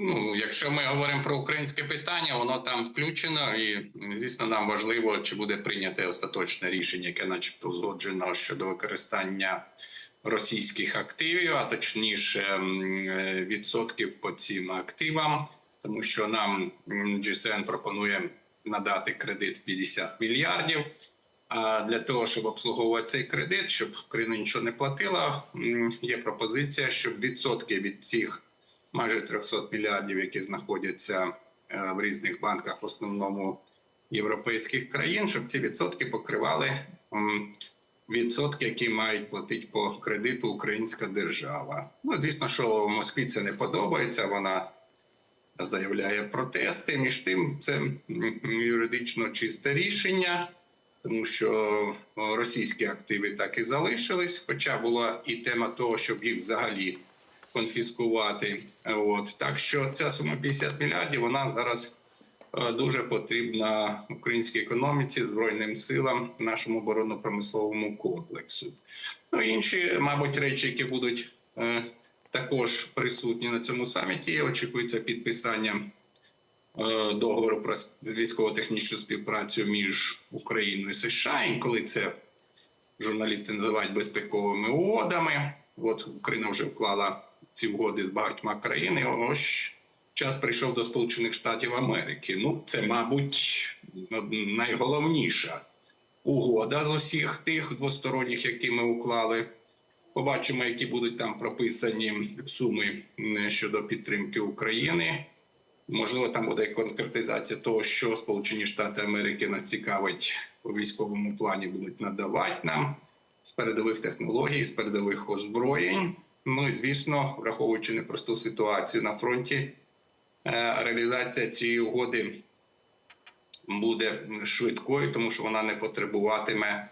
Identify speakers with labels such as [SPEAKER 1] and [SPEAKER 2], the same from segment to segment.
[SPEAKER 1] Ну, якщо ми говоримо про українське питання, воно там включено, і звісно, нам важливо, чи буде прийняте остаточне рішення, яке, начебто, узгоджено щодо використання російських активів, а точніше е, відсотків по цим активам, тому що нам GSN пропонує надати кредит в 50 мільярдів. А для того, щоб обслуговувати цей кредит, щоб Україна нічого не платила, є пропозиція, щоб відсотки від цих майже 300 мільярдів, які знаходяться е, в різних банках, в основному європейських країн, щоб ці відсотки покривали відсотки, які мають платити по кредиту українська держава. Ну, звісно, що Москві це не подобається. Вона заявляє протести. Між тим, це юридично чисте рішення. Тому що російські активи так і залишились, хоча була і тема того, щоб їх взагалі конфіскувати. От так що ця сума 50 мільярдів вона зараз е, дуже потрібна українській економіці, збройним силам, нашому оборонно-промисловому комплексу. Ну інші, мабуть, речі, які будуть е, також присутні на цьому саміті, очікується підписання е, договору про військово-технічну співпрацю між Україною і США. Інколи це журналісти називають безпековими угодами. От Україна вже вклала ці угоди з багатьма країнами. Ось час прийшов до Сполучених Штатів Америки. Ну, це, мабуть, найголовніша угода з усіх тих двосторонніх, які ми уклали. Побачимо, які будуть там прописані суми щодо підтримки України. Можливо, там буде конкретизація того, що Сполучені Штати Америки нас цікавить у військовому плані, будуть надавати нам з передових технологій, з передових озброєнь. Ну і звісно, враховуючи непросту ситуацію на фронті, е, реалізація цієї угоди буде швидкою, тому що вона не потребуватиме е,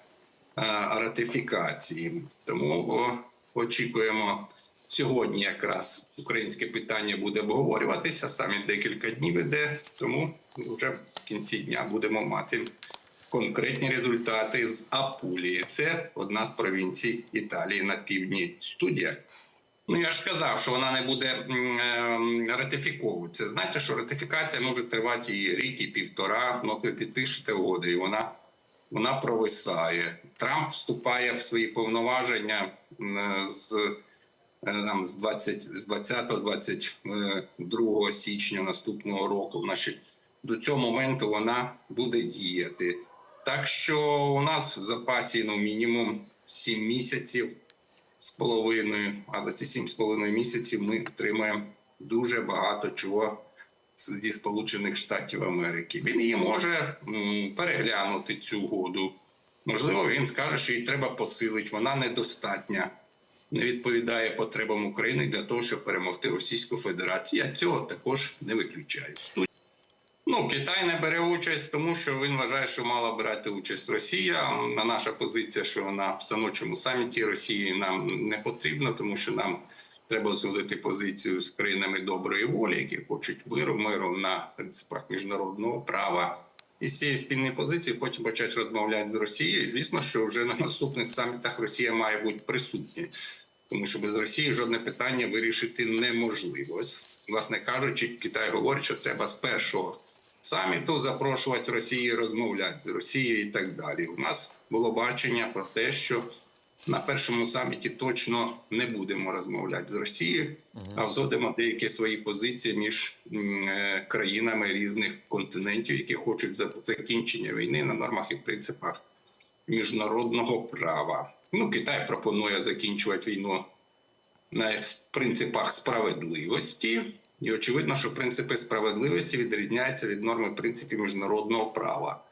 [SPEAKER 1] ратифікації. Тому очікуємо сьогодні, якраз українське питання буде обговорюватися. Самі декілька днів іде, тому вже в кінці дня будемо мати конкретні результати з Апулії. Це одна з провінцій Італії на півдні. Студія. Ну я ж сказав, що вона не буде ем, ратифіковуватися. Знаєте, що ратифікація може тривати і рік, і півтора. Ну, ви підпишете угоду, і вона, вона провисає. Трамп вступає в свої повноваження з, е, там, з 20, з 20-22 січня наступного року. Значить, до цього моменту вона буде діяти. Так що у нас в запасі ну, мінімум 7 місяців з половиною. А за ці сім з половиною місяців ми отримаємо дуже багато чого зі Сполучених Штатів Америки. Він її може переглянути цю угоду. Можливо, він скаже, що її треба посилити. Вона недостатня, не відповідає потребам України для того, щоб перемогти Російську Федерацію. Я цього також не виключаю. Ну, Китай не бере участь, тому що він вважає, що мала брати участь Росія. А наша позиція, що на становчому саміті Росії нам не потрібно, тому що нам треба узгодити позицію з країнами доброї волі, які хочуть миру, миру на принципах міжнародного права. І з цієї спільної позиції потім почати розмовляти з Росією. Звісно, що вже на наступних самітах Росія має бути присутня, тому що без Росії жодне питання вирішити неможливо. Власне кажучи, Китай говорить, що треба з першого саміту запрошувати Росію, розмовляти з Росією і так далі. У нас було бачення про те, що на першому саміті точно не будемо розмовляти з Росією, а узгодимо деякі свої позиції між е, країнами різних континентів, які хочуть за- закінчення війни на нормах і принципах міжнародного права. Ну, Китай пропонує закінчувати війну на принципах справедливості. І очевидно, що принципи справедливості відрізняються від норми принципів міжнародного права.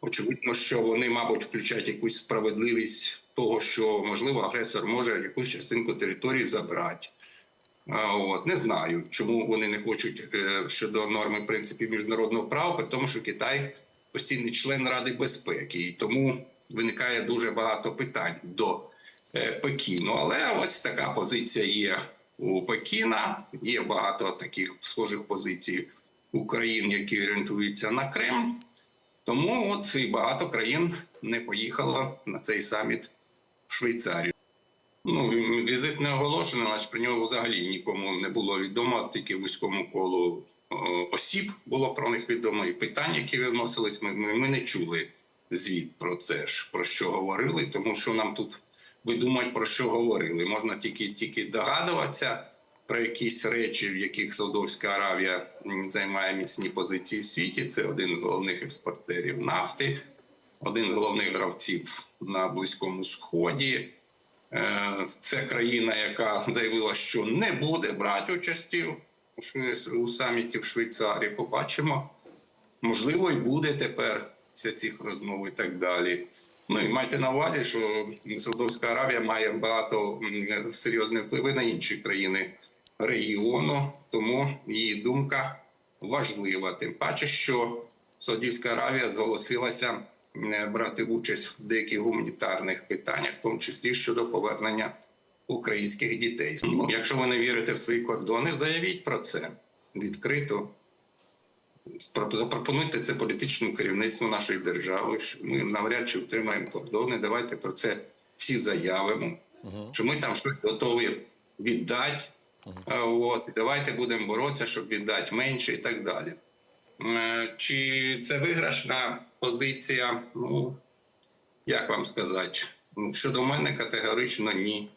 [SPEAKER 1] Очевидно, що вони, мабуть, включають якусь справедливість того, що можливо агресор може якусь частинку території забрати. От не знаю, чому вони не хочуть е, щодо норми принципів міжнародного права, при тому, що Китай постійний член Ради безпеки, і тому виникає дуже багато питань до е, Пекіну. Але ось така позиція є у Пекіна. Є багато таких схожих позицій України, які орієнтуються на Кремль. Тому от і багато країн не поїхало на цей саміт в Швейцарію. Ну, візит не оголошений, значить про нього взагалі нікому не було відомо, тільки вузькому колу осіб було про них відомо. І питання, які виносились, ми, ми не чули звіт про це ж, про що говорили, тому що нам тут видумати, про що говорили. Можна тільки, тільки догадуватися про якісь речі, в яких Саудовська Аравія займає міцні позиції в світі. Це один з головних експортерів нафти, один з головних гравців на Близькому Сході. Е, Це країна, яка заявила, що не буде брати участі у саміті в Швейцарії. Побачимо. Можливо, і буде тепер після цих розмов і так далі. Ну і майте на увазі, що Саудовська Аравія має багато серйозних впливи на інші країни регіону, тому її думка важлива. Тим паче, що Саудівська Аравія зголосилася брати участь в деяких гуманітарних питаннях, в тому числі щодо повернення українських дітей. Ну, якщо ви не вірите в свої кордони, заявіть про це відкрито. Запропонуйте це політичному керівництву нашої держави. що Ми навряд чи втримаємо кордони. Давайте про це всі заявимо. Що ми там щось готові віддати. А, От давайте будемо боротися, щоб віддати менше і так далі. Е, Чи це виграшна позиція? Ну як вам сказати? Ну, Щодо мене категорично ні.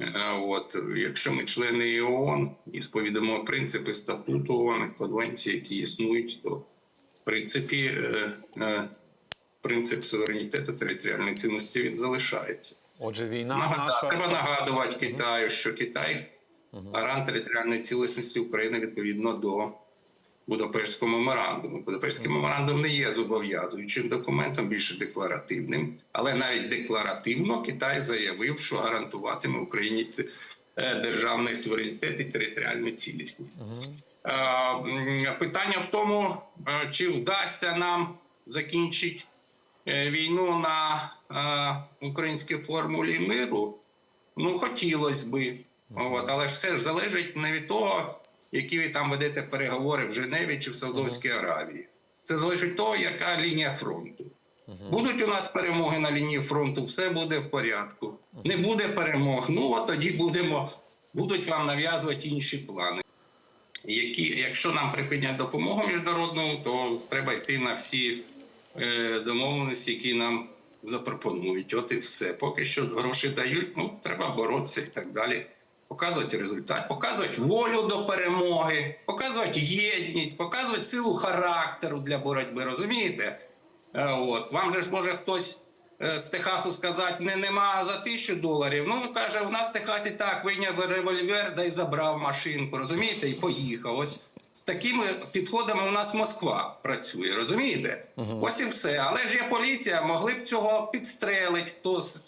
[SPEAKER 1] Е, От, якщо ми члени ООН і сповідаємо принципи статуту ООН, конвенції, які існують, то в принципі е, е, принцип суверенітету територіальної цінності він залишається.
[SPEAKER 2] Отже, війна
[SPEAKER 1] Нагад...
[SPEAKER 2] наша
[SPEAKER 1] Треба нагадувати Китаю, що Китай гарант територіальної цілісності України відповідно до Будапештського меморандуму. Будапештський меморандум не є зобов'язуючим документом, більше декларативним, але навіть декларативно Китай заявив, що гарантуватиме Україні е, державний суверенітет і територіальну цілісність. Е, Питання в тому, е, чи вдасться нам закінчити війну на українській формулі миру. Ну, хотілося би. От, але ж все ж залежить не від того, які ви там ведете переговори в Женеві чи в Саудовській Аравії. Це залежить того, яка лінія фронту. Будуть у нас перемоги на лінії фронту, все буде в порядку. Не буде перемог. Ну от тоді будемо, будуть вам нав'язувати інші плани. Які, якщо нам припинять допомогу міжнародну, то треба йти на всі е, домовленості, які нам запропонують. От і все. Поки що гроші дають, ну треба боротися і так далі. Показувати результат, показувати волю до перемоги, показувати єдність, показувати силу характеру для боротьби. Розумієте? Е, От вам же ж може хтось е, з Техасу сказати, не нема за тисячу доларів. Ну каже, у нас в Техасі так вийняв револьвер, да й забрав машинку. Розумієте, і поїхав. Ось з такими підходами у нас Москва працює. Розумієте? Ось і все. Але ж є поліція, могли б цього підстрелити, хто з,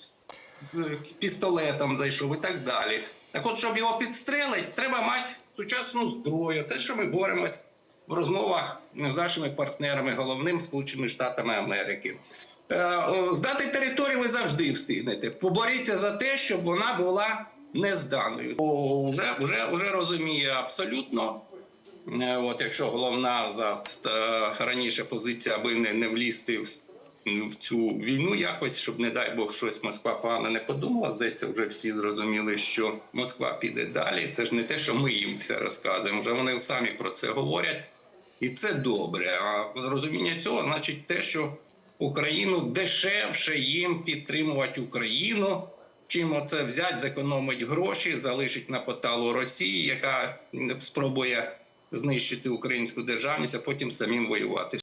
[SPEAKER 1] з пістолетом зайшов і так далі. Так от, щоб його підстрелити, треба мати сучасну зброю. Це що ми боремось в розмовах з нашими партнерами, головним Сполученими Штатами Америки. Е, Здати територію ви завжди встигнете. Поборіться за те, щоб вона була не зданою. О, вже, вже, розуміє абсолютно. Е, От якщо головна за раніше позиція, аби не, не влізти в, в цю війну якось, щоб не дай Бог щось Москва погано не подумала. Здається, вже всі зрозуміли, що Москва піде далі. Це ж не те, що ми їм все розказуємо. Вже вони самі про це говорять, і це добре. А розуміння цього значить те, що Україну дешевше їм підтримувати Україну. Чим оце взяти, зекономить гроші, залишить на поталу Росії, яка спробує знищити українську державність, а потім самим воювати.